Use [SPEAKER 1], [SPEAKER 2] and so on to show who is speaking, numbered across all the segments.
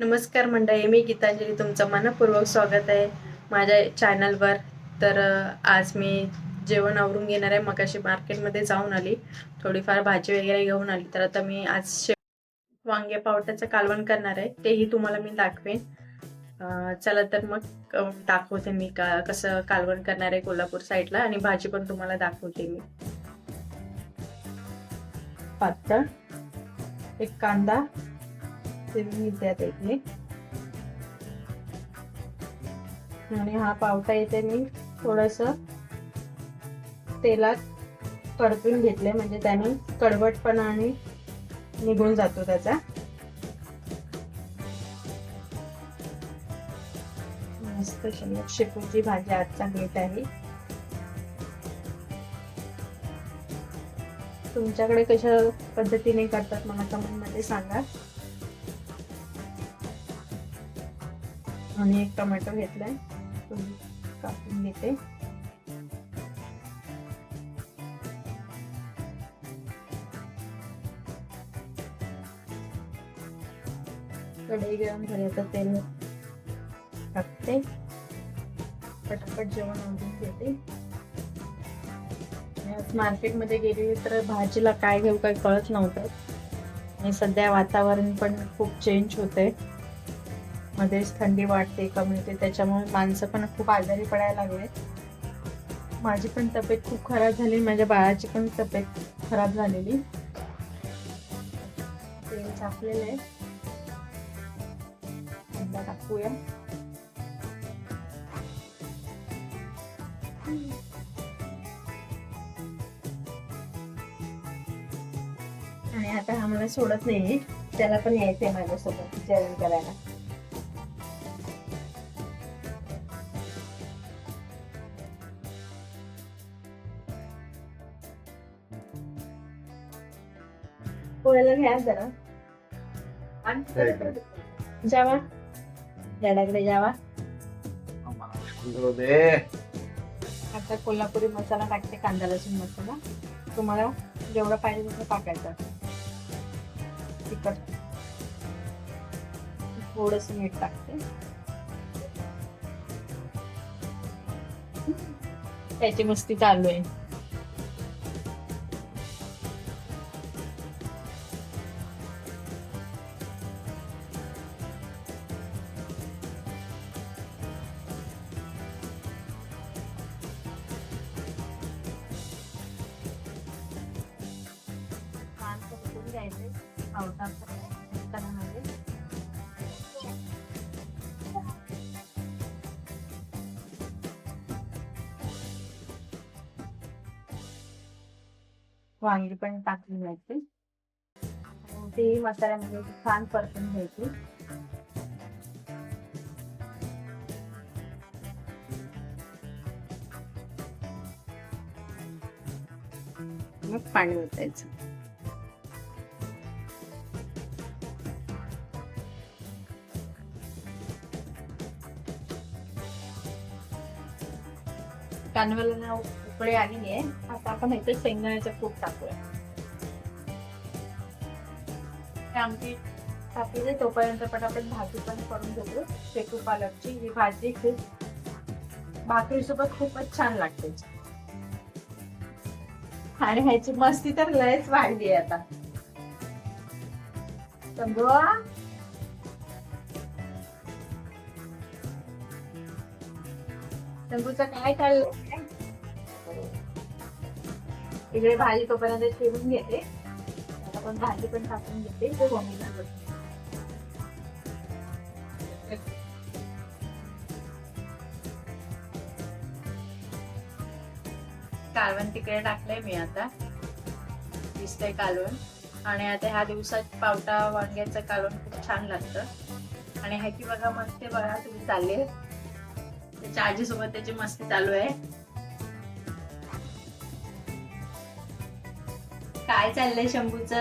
[SPEAKER 1] नमस्कार मंडळी मी गीतांजली तुमचं मनपूर्वक स्वागत आहे माझ्या चॅनलवर तर आज मी जेवण आवरून घेणार आहे. मगाशी मार्केटमध्ये जाऊन आली. थोडीफार भाजी वगैरे घेऊन आली. तर आता मी आज शे वांगे पावट्याचं कालवण करणार आहे. तेही तुम्हाला मी दाखवेन. चला तर मग दाखवते मी का कसं कालवण करणार आहे कोल्हापूर साईडला आणि भाजी पण तुम्हाला दाखवते मी. पातळ एक कांदा मी त्यात येते आणि हा पावटा इथे मी थोडस तेलात परतून घेतले म्हणजे त्याने कडवटपणा आणि निघून जातो त्याचा. मस्त शिल्लक शेपूची भाजी आजचा घेत आहे तुमच्याकडे कशा पद्धतीने करतात मला कमेंटमध्ये सांगा. आणि एक टोमॅटो घेतलाय. तो कापून घेते. कढई गरम झाली आता तेल टाकते. पटापट जेवण आवडून घेते. आज मार्केटमध्ये गेली तर भाजीला काय घेऊ काय कळत नव्हतं. आणि सध्या वातावरण पण खूप चेंज होते मध्येच थंडी वाढते कमी होते त्याच्यामुळे माणसं पण खूप आजारी पडायला लागले. माझी पण तब्येत खूप खराब झाली माझ्या बाळाची पण तब्येत खराब झालेली. तेल टाकलेलं आहे. टाकूया आणि आता हा मला सोडत नाही त्याला पण यायचंय माझ्यासोबत जेवण करायला. पोळ्याला घ्या जरा. जावा. झाडाकडे जावा. आता कोल्हापुरी मसाला टाकते कांदा लसूण मसाला. तुम्हाला जेवढा पाहिजे तसं टाकायचं. तिखट. थोडस मीठ टाकते. त्याची मस्ती चालू आहे. वांगी पण टाकली घ्यायची. ती मसाल्यामध्ये छान परतून घ्यायची. मग पाणी ओतायचं. कानवेला उकळी आलेली आहे आता आपण इथे शेंगदाण्याचं कूट टाकूया. हे आमची टाकलेली तोपर्यंत पटापट भाजी पण करून घेतो. शेकू पालकची ही भाजी खूप भाकरीसोबत खूपच छान लागते. आणि ह्याची मस्ती तर लयच वाढली आहे आता. समजवा शंभूचं काय चाललंय? इकडे भाजी तोपर्यंत चिरून घेते. आता पण भाजी पण टाकून घेते. हो, हो, तो मम्मीला कालवण तिकडे टाकलंय मी आता. दिसतंय कालवण. आणि आता ह्या दिवसात पावटा वांग्याचं कालवण खूप छान लागतं. आणि ह्याची बघा मस्ती बघा तुम्ही चालले. त्याच्या आजीसोबत त्याची मस्ती चालू आहे. काय चाललंय शंभूच?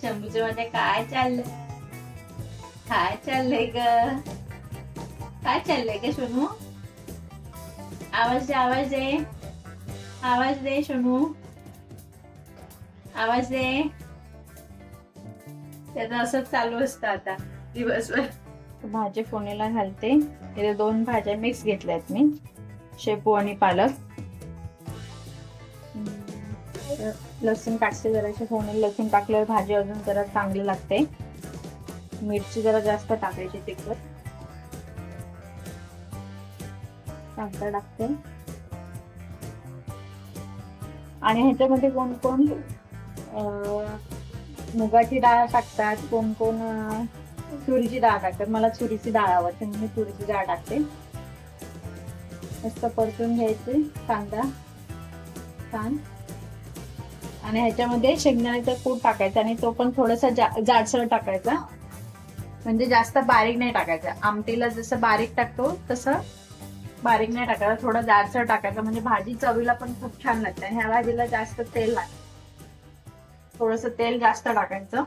[SPEAKER 1] शंभूच मध्ये काय चाललंय? काय चाललंय ग? काय चाललंय ग सोनू आवाज दे आवाज दे. आवाज दे सोनू आवाज दे. त्याचं असंच चालू असतं आता दिवसभर. भाजी फोडणीला घालते. इथे दोन भाज्या मिक्स घेतल्यात मी. शेपू आणि पालक. हम्म, लसूण टाकते जराशी फोडणी लसूण टाकल्यावर भाजी अजून जरा चांगली लागते. मिरची जरा जास्त टाकायची तिखट. साखर टाकते आणि ह्याच्यामध्ये कोण कोण मुगाची डाळ टाकतात कोण कोण तुरीची डाळ टाकतात. मला तुरीची डाळ आवडते म्हणून मी तुरीची डाळ टाकते. मस्त परतून घ्यायचे कांदा छान. आणि ह्याच्यामध्ये शेंगदाण्याचा कूट टाकायचा आणि तो पण थोडासा जा जाडसर टाकायचा. म्हणजे जास्त बारीक नाही टाकायचा. आमटीला जसं बारीक टाकतो तसं बारीक नाही टाकायचं. थोडं जाडसर टाकायचं. म्हणजे भाजी चवीला पण खूप छान लागते. आणि ह्या भाजीला जास्त तेल लागतं थोडस तेल जास्त टाकायचं.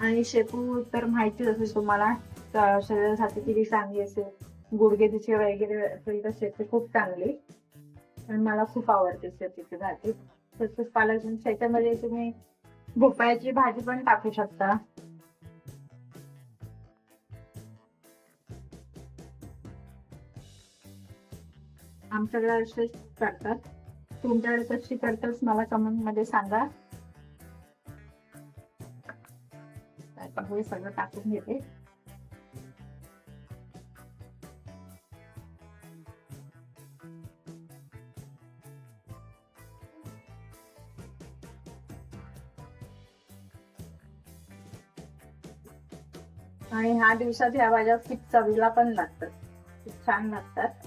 [SPEAKER 1] आणि शेपू तर माहितीच असेल तुम्हाला. शरीरासाठी किती चांगली असेल. गुडघे वगैरे असेल तर शेपू खूप चांगली. पण मला खूप आवडते शेतीची भाजी. तसंच पालक त्याच्यामध्ये तुम्ही भोपळ्याची भाजी पण टाकू शकता. आमच्याकडे असेच करतात. तुमच्याकडे कशी करतात मला कमेंटमध्ये सांगा. हे सगळं टाकून घेते. आणि ह्या दिवसात ह्या भाज्या खूप चवीला पण लागतात. खूप छान लागतात.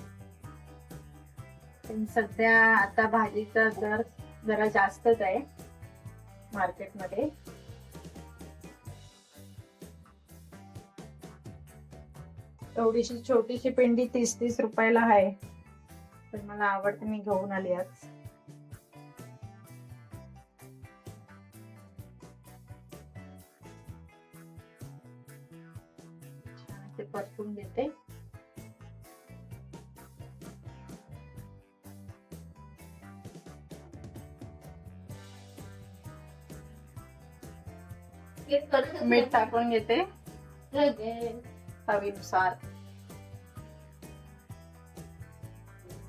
[SPEAKER 1] पण सध्या आता भाजीचा दर जरा जास्तच आहे मार्केटमध्ये. एवढीशी छोटीशी पेंडी तीस तीस रुपयाला आहे. पण मला आवडते मी घेऊन आली आज. परतून घेते मीठ टाकून घेते. चवीनुसार.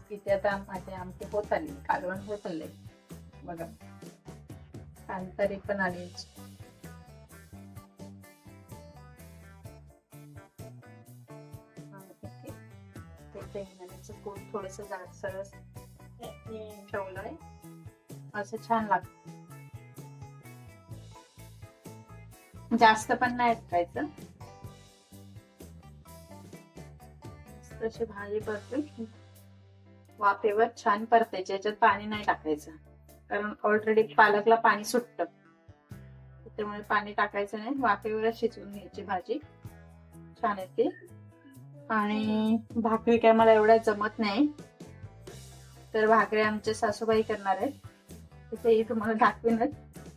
[SPEAKER 1] किती आता माझे आमचे होत आली कालवण होत आले. बघा. कांतरी पण आली थोडस जाडसर ठेवलंय असं छान लागत जास्त पण नाही टाकायचं तशी भाजी परतून वाफेवर छान परतायची याच्यात पाणी नाही टाकायचं कारण ऑलरेडी पालकला पाणी सुटत त्यामुळे पाणी टाकायचं नाही वाफेवर शिजवून घ्यायची भाजी छान येते आणि भाकरी काय मला एवढ्या जमत नाही. तर भाकरी आमच्या सासूबाई करणार आहेत. तेही तुम्हाला दाखवीनच.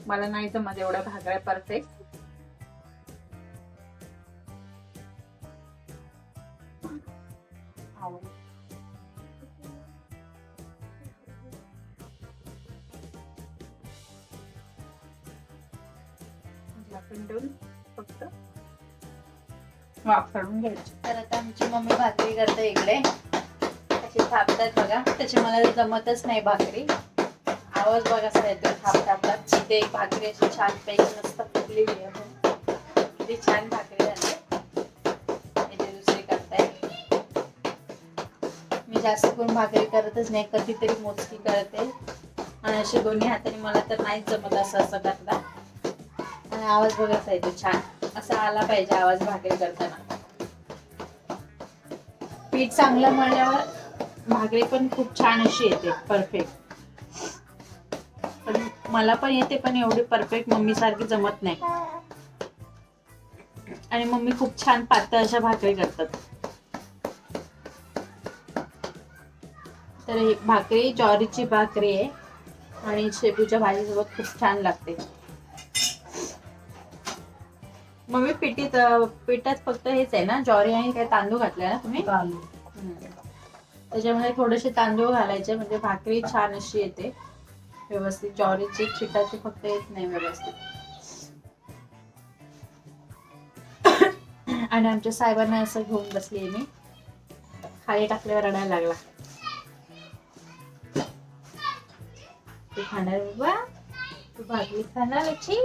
[SPEAKER 1] मला नाही जमत एवढ्या भाकऱ्या परफेक्ट फक्त वापरून घ्यायची.
[SPEAKER 2] तर आता आमची मम्मी भाकरी करते इकडे. अशी थापतात बघा. त्याची मला जमतच नाही भाकरी. आवाज बघा सर येतो थाप थापतात तिथे एक भाकरी अशी छान पैकी मस्त फुटलेली आहे. किती छान भाकरी झाली. मी जास्त करून भाकरी करतच नाही. कधीतरी मोजकी करते. आणि अशी दोन्ही हाताने मला तर नाहीच जमत असं असं करता. आणि आवाज बघा येतो छान. असा आला पाहिजे आवाज भाकरी करताना. पीठ चांगलं मळल्यावर भाकरी पण खूप छान अशी येते परफेक्ट पण मला पण येते पण एवढी परफेक्ट मम्मी सारखी जमत नाही. आणि मम्मी खूप छान पातळ अशा भाकरी करतात. तर ही भाकरी ज्वारीची भाकरी आहे. आणि शेपूच्या भाजीसोबत खूप छान लागते. मम्मी पिठीत पिठात फक्त हेच आहे ना ज्वारी आणि काय तांदूळ घातले ना तुम्ही. त्याच्यामध्ये थोडेसे तांदूळ घालायचे म्हणजे भाकरी छान अशी येते. व्यवस्थित ज्वारीची पिठाची फक्त येत नाही व्यवस्थित. आणि आमच्या साहेबांना असं घेऊन बसली मी. खाली टाकल्यावर रडायला लागला. तू खाणार बाबा? तू भाकरी खाणार याची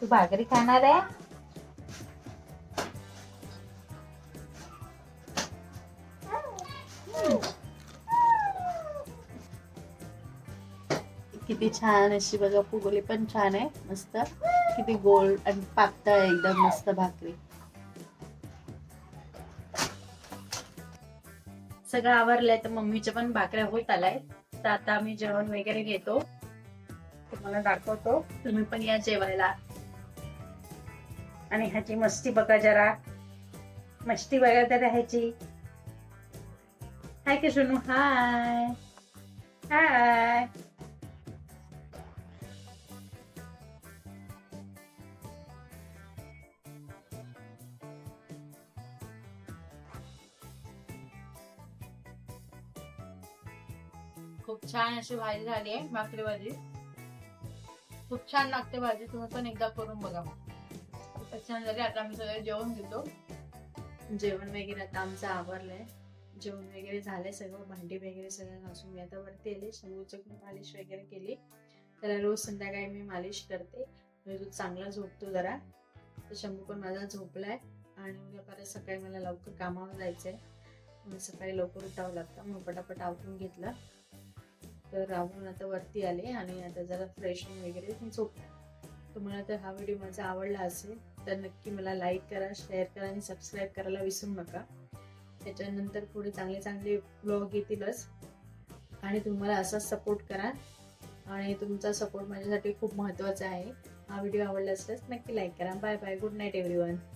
[SPEAKER 2] तू भाकरी खाणार आहे? किती छान अशी बघा फुगोली पण छान आहे मस्त. किती गोल आणि पातळ आहे एकदम मस्त भाकरी. सगळं आवरलंय तर मम्मीच्या पण भाकऱ्या होत आलाय तर आता आम्ही जेवण वगैरे घेतो. तुम्हाला दाखवतो. तुम्ही पण या जेवायला. आणि ह्याची मस्ती बघा जरा. मस्ती बघा तर ह्याची हाय की सोनू हाय. हाय. खूप छान अशी भाजी झाली आहे भाकरी भाजी. खूप छान लागते भाजी तुम्ही पण एकदा करून बघा. खूपच छान झाली. आता आम्ही सगळे जेवण घेतो.
[SPEAKER 1] जेवण वगैरे आता आमचं आवरलंय. जेवण वगैरे झालंय सगळं भांडी वगैरे सगळं घासून मी आता वरती आले समोरचं पण मालिश वगैरे केली. त्याला रोज संध्याकाळी मी मालिश करते. म्हणजे तो चांगला झोपतो जरा. तर शंभू पण माझा झोपलाय. आणि उद्या परत सकाळी मला लवकर कामावर जायचंय. सकाळी लवकर उठावं लागतं. मग पटापट आवरून घेतलं. तर राहून आता वरती आले आणि आता जरा फ्रेश वगैरे मी तुम्हाला तर हा व्हिडिओ माझा आवडला असेल तर नक्की मला लाईक करा शेअर करा आणि सबस्क्राईब करायला विसरू नका. त्याच्यानंतर पुढे चांगले चांगले ब्लॉग येतीलच. आणि तुम्हाला असाच सपोर्ट करा. आणि तुमचा सपोर्ट माझ्यासाठी खूप महत्त्वाचा आहे. हा व्हिडिओ आवडला असल्यास नक्की लाईक करा. Bye bye good night everyone